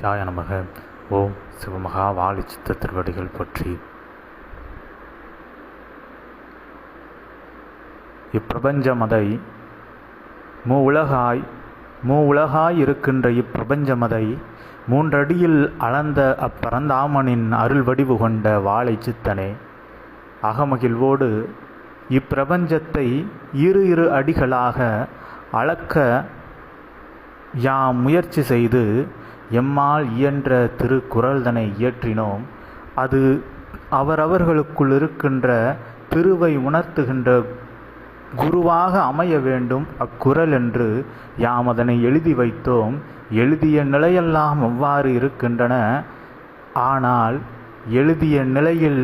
சிவாய நமக ஓம் சிவமகா வாழி சித்த திருவடிகள் பற்றி. இப்பிரபஞ்சமதை மூ உலகாய் மூ உலகாய் இருக்கின்ற இப்பிரபஞ்சமதை மூன்றடியில் அளந்த அப்பரந்தாமனின் அருள் வடிவு கொண்ட வாழை சித்தனே அகமகிழ்வோடு இப்பிரபஞ்சத்தை இரு இரு அடிகளாக அளக்க யாம் முயற்சி செய்து எம்மால் இயன்ற திருக்குறள்தனை இயற்றினோம். அது அவரவர்களுக்குள் இருக்கின்ற திருவை உணர்த்துகின்ற குருவாக அமைய வேண்டும் அக்குறள் என்று யாம் அதனை எழுதி வைத்தோம். எழுதிய நிலையெல்லாம் அவ்வாறு இருக்கின்றன. ஆனால் எழுதிய நிலையில்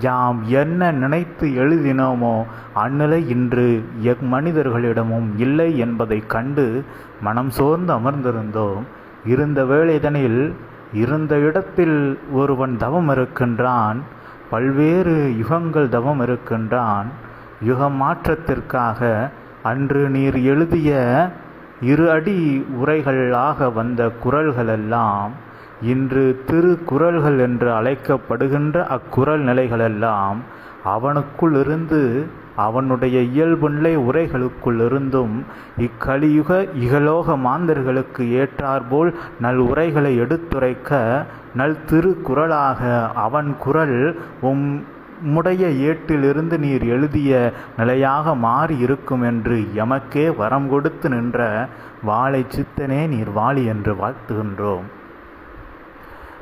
யாம் என்ன நினைத்து எழுதினோமோ அந்நிலை இன்று எக் மனிதர்களிடமும் இல்லை என்பதை கண்டு மனம் சோர்ந்து அமர்ந்திருந்தோம். இருந்த வேளைதனில் இருந்த இடத்தில் ஒருவன் தவம் இருக்கின்றான் பல்வேறு யுகங்கள் தவம் இருக்கின்றான். யுக மாற்றத்திற்காக அன்று நீர் எழுதிய இரு அடி உரைகளாக வந்த குரல்களெல்லாம் இன்று திரு குரல்கள் என்று அழைக்கப்படுகின்ற அக்குரல் நிலைகளெல்லாம் அவனுக்குள் இருந்து அவனுடைய இயல்பு நிலை உரைகளுக்குள்ளிருந்தும் இக்கலியுக இகலோக மாந்தர்களுக்கு ஏற்றாற்போல் நல் உரைகளை எடுத்துரைக்க நல் திருக்குறளாக அவன் குரல் உம் உம்முடைய ஏட்டிலிருந்து நீர் எழுதிய நிலையாக மாறி இருக்கும் என்று எமக்கே வரம் கொடுத்து நின்ற வாழை சித்தனே நீர் வாழி என்று வாழ்த்துகின்றோம்.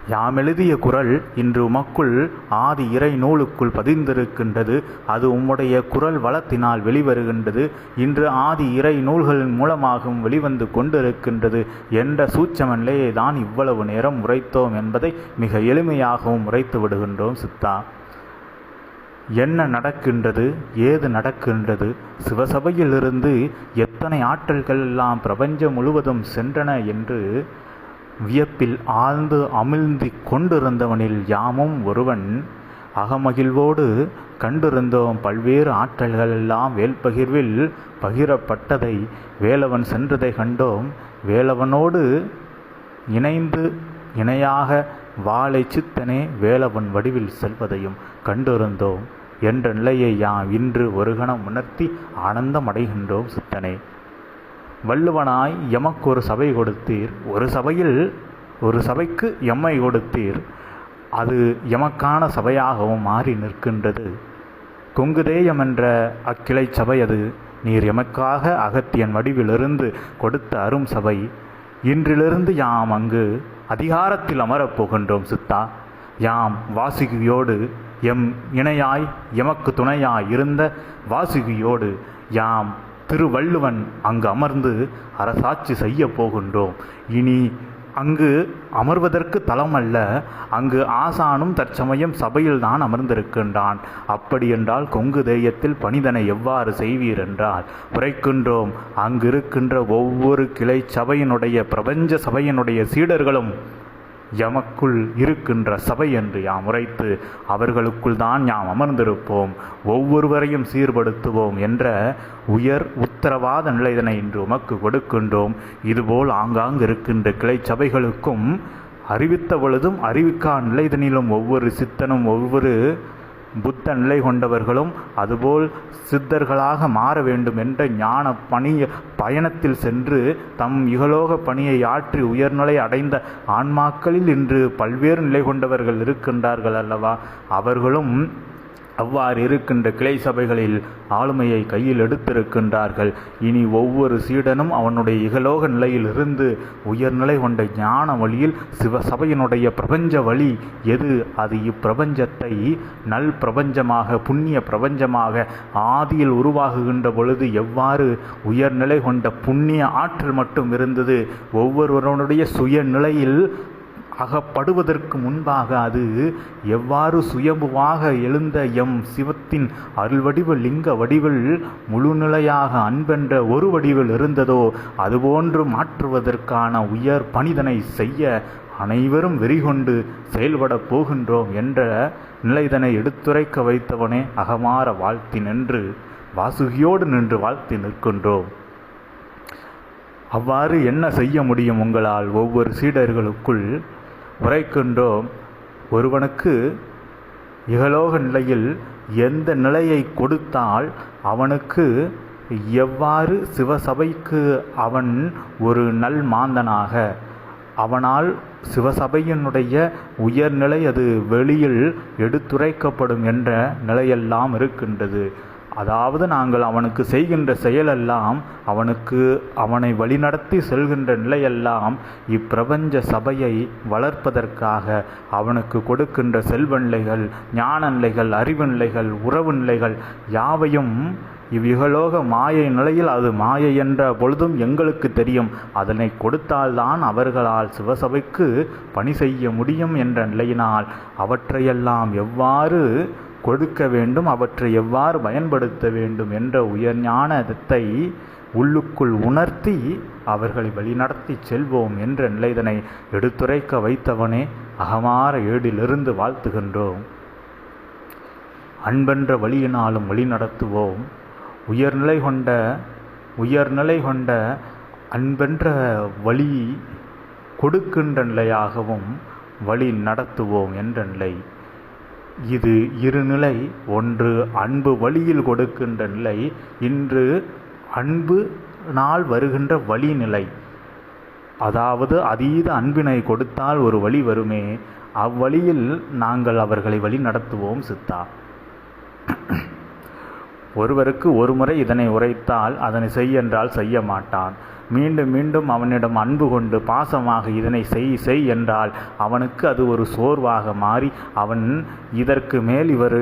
யாம் எழுதிய குரல் இன்று உமக்குள் ஆதி இறை நூலுக்குள் பதிந்திருக்கின்றது. அது உம்முடைய குரல் வளத்தினால் வெளிவருகின்றது. இன்று ஆதி இறை நூல்களின் மூலமாகவும் வெளிவந்து கொண்டிருக்கின்றது. என்ற சூட்சம நிலையை தான் இவ்வளவு நேரம் உரைத்தோம் என்பதை மிக எளிமையாகவும் உரைத்து விடுகின்றோம் சித்தா. என்ன நடக்கின்றது? ஏது நடக்கின்றது? சிவசபையிலிருந்து எத்தனை ஆற்றல்கள் எல்லாம் பிரபஞ்சம் முழுவதும் சென்றன என்று வியப்பில் ஆழ்ந்து அமிழ்ந்து கொண்டிருந்தவனில் யாமும் ஒருவன் அகமகிழ்வோடு கண்டிருந்தோம் பல்வேறு ஆற்றல்கள் எல்லாம் வேல்பகிர்வில் பகிரப்பட்டதை வேலவன் சென்றதை கண்டோம். வேலவனோடு இணைந்து இணையாக வாழை சித்தனே வேலவன் வடிவில் செல்வதையும் கண்டிருந்தோம். என்ற நிலையை யாம் இன்று ஒரு கணம் உணர்த்தி ஆனந்தம் அடைகின்றோம் சித்தனே. வள்ளுவனாய் எமக்கு ஒரு சபை கொடுத்தீர். ஒரு சபையில் ஒரு சபைக்கு எம்மை கொடுத்தீர். அது எமக்கான சபையாகவும் மாறி நிற்கின்றது. கொங்குதேயம் என்ற அக்கிளை சபை அது. நீர் எமக்காக அகத்தியன் வடிவிலிருந்து கொடுத்த அரும் சபை. இன்றிலிருந்து யாம் அங்கு அதிகாரத்தில் அமரப் போகின்றோம் சித்தா. யாம் வாசுகியோடு எம் இணையாய் எமக்கு துணையாய் இருந்த வாசுகியோடு யாம் திருவள்ளுவன் அங்கு அமர்ந்து அரசாட்சி செய்ய போகின்றோம். இனி அங்கு அமர்வதற்கு தளம் அல்ல அங்கு ஆசானும் தற்சமயம் சபையில் தான் அமர்ந்திருக்கின்றான். அப்படியென்றால் கொங்கு தேயத்தில் பணிதனை எவ்வாறு செய்வீர் என்றால் உரைக்கின்றோம் அங்கு இருக்கின்ற ஒவ்வொரு கிளை சபையினுடைய பிரபஞ்ச சபையினுடைய சீடர்களும் எமக்குள் இருக்கின்ற சபை என்று யாம் உரைத்து அவர்களுக்குள் தான் யாம் அமர்ந்திருப்போம். ஒவ்வொருவரையும் சீர்படுத்துவோம் என்ற உயர் உத்தரவாத நிலைதனை இன்று உமக்கு கொடுக்கின்றோம். இதுபோல் ஆங்காங்கு இருக்கின்ற கிளை சபைகளுக்கும் அறிவித்த பொழுதும் அறிவிக்கா நிலைதனிலும் ஒவ்வொரு சித்தனும் ஒவ்வொரு புத்த நிலை கொண்டவர்களும் அதுபோல் சித்தர்களாக மாற வேண்டும் என்ற ஞான பணிய பயணத்தில் சென்று தம் இகலோக பணியை ஆற்றி உயர்நிலை அடைந்த ஆன்மாக்களில் இன்று பல்வேறு நிலை கொண்டவர்கள் இருக்கின்றார்கள் அல்லவா? அவர்களும் அவ்வாறு இருக்கின்ற கிளை சபைகளில் ஆளுமையை கையில் எடுத்திருக்கின்றார்கள். இனி ஒவ்வொரு சீடனும் அவனுடைய இகலோக நிலையில் இருந்து உயர்நிலை கொண்ட ஞான வழியில் சிவசபையினுடைய பிரபஞ்ச வழி எது? அது இப்பிரபஞ்சத்தை நல் பிரபஞ்சமாக புண்ணிய பிரபஞ்சமாக ஆதியில் உருவாகுகின்ற பொழுது எவ்வாறு உயர்நிலை கொண்ட புண்ணிய ஆற்றல் மட்டும் இருந்தது? ஒவ்வொருவருடைய சுயநிலையில் அகப்படுவதற்கு முன்பாக அது எவ்வாறு சுயம்புவாக எழுந்த எம் சிவத்தின் அருள்வடிவ லிங்க வடிவில் முழுநிலையாக அன்பென்ற ஒரு வடிவில் இருந்ததோ அதுபோன்று மாற்றுவதற்கான உயர் பணிதனை செய்ய அனைவரும் வெறிகொண்டு செயல்படப் போகின்றோம் என்ற நிலைதனை எடுத்துரைக்க வைத்தவனே அகமாற வாழ்த்தி நின்று வாசுகியோடு நின்று வாழ்த்தி நிற்கின்றோம். அவ்வாறு என்ன செய்ய முடியும் உங்களால்? ஒவ்வொரு சீடர்களுக்குள் உரைக்கின்றோம். ஒருவனுக்கு இகலோக நிலையில் எந்த நிலையை கொடுத்தால் அவனுக்கு எவ்வாறு சிவசபைக்கு அவன் ஒரு நல் மாந்தனாக? அவனால் சிவசபையினுடைய உயர்நிலை அது வெளியில் எடுத்துரைக்கப்படும் என்ற நிலையெல்லாம் இருக்கின்றது. அதாவது நாங்கள் அவனுக்கு செய்கின்ற செயலெல்லாம் அவனுக்கு அவனை வழிநடத்தி செல்கின்ற நிலையெல்லாம் இப்பிரபஞ்ச சபையை வளர்ப்பதற்காக அவனுக்கு கொடுக்கின்ற செல்வ நிலைகள் ஞான நிலைகள் அறிவு நிலைகள் உறவு நிலைகள் யாவையும் இவ்விகலோக மாயை நிலையில் அது மாயை என்ற பொழுதும் எங்களுக்கு தெரியும். அதனை கொடுத்தால்தான் அவர்களால் சிவசபைக்கு பணி செய்ய முடியும் என்ற நிலையினால் அவற்றையெல்லாம் எவ்வாறு கொடுக்க வேண்டும் அவற்றை எவ்வாறு பயன்படுத்த வேண்டும் என்ற உயர்ஞானத்தை உள்ளுக்குள் உணர்த்தி அவர்களை வழிநடத்தி செல்வோம் என்ற நிலைதனை எடுத்துரைக்க வைத்தவனே அகமார ஏடிலிருந்து வாழ்த்துகின்றோம். அன்பென்ற வழியினாலும் வழி நடத்துவோம் உயர்நிலை கொண்ட உயர்நிலை கொண்ட அன்பென்ற வழி கொடுக்கின்ற நிலையாகவும் வழி நடத்துவோம் என்ற நிலை. இது இருநிலை ஒன்று அன்பு வழியில் கொடுக்கின்ற நிலை இன்று அன்பு நாள் வருகின்ற வழிநிலை. அதாவது அதீத அன்பினை கொடுத்தால் ஒரு வழி வருமே அவ்வழியில் நாங்கள் அவர்களை வழி நடத்துவோம் சித்தா. ஒருவருக்கு ஒருமுறை இதனை உரைத்தால் அதனை செய்யென்றால் செய்ய மாட்டான். மீண்டும் மீண்டும் அவனிடம் அன்பு கொண்டு பாசமாக இதனை செய் செய் என்றால் அவனுக்கு அது ஒரு சோர்வாக மாறி அவன் இதற்கு மேல் இவர்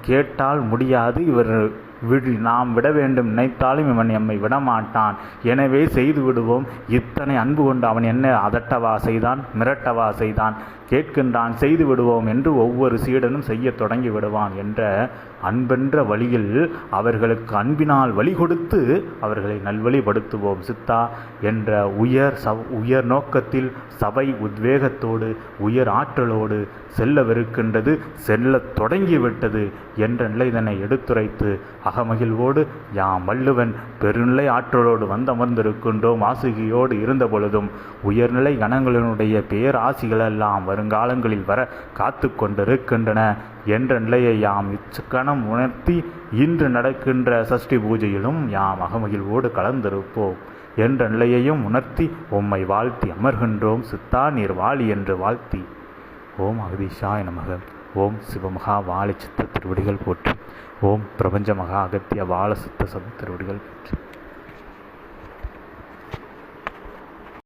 கேட்டால் முடியாது. இவர் விடு நாம் விட வேண்டும். நினைத்தாலும் இவன் எம்மை விடமாட்டான். எனவே செய்து விடுவோம். இத்தனை அன்பு கொண்டு அவன் என்ன அதட்டவா செய்தான்? மிரட்டவா செய்தான்? கேட்கின்றான் செய்து விடுவோம் என்று ஒவ்வொரு சீடனும் செய்ய தொடங்கி விடுவான் என்ற அன்பென்ற வழியில் அவர்களுக்கு அன்பினால் வழி கொடுத்து அவர்களை நல்வழிப்படுத்துவோம் சித்தா என்ற உயர் சவ் உயர் நோக்கத்தில் சபை உத்வேகத்தோடு உயர் ஆற்றலோடு செல்லவிருக்கின்றது செல்லத் தொடங்கிவிட்டது என்ற நிலைதனை எடுத்துரைத்து அகமகிழ்வோடு யாம் வள்ளுவன் பெருநிலை ஆற்றலோடு வந்தமர்ந்திருக்கின்றோம் ஆசிகையோடு இருந்த பொழுதும் உயர்நிலை கணங்களினுடைய பேராசிகளெல்லாம் வருங்காலங்களில் வர காத்து கொண்டிருக்கின்றன என்ற நிலையை யாம் மனம் உணர்த்தி இன்று நடக்கின்ற சஷ்டி பூஜையிலும் யாம் அகமகிழ்வோடு கலந்திருப்போம். என்ற நிலையையும் உணர்த்தி உம்மை வாழ்த்தி அமர்கின்றோம். சித்தா நீர் வாழி என்று வாழ்த்தி. ஓம் அகதீஷாய நமக. ஓம் சிவமகா வாழை சித்த திருவடிகள் போற்றி. ஓம் பிரபஞ்ச மகா அகத்திய வாழ சித்த சபை திருவடிகள் போற்றி.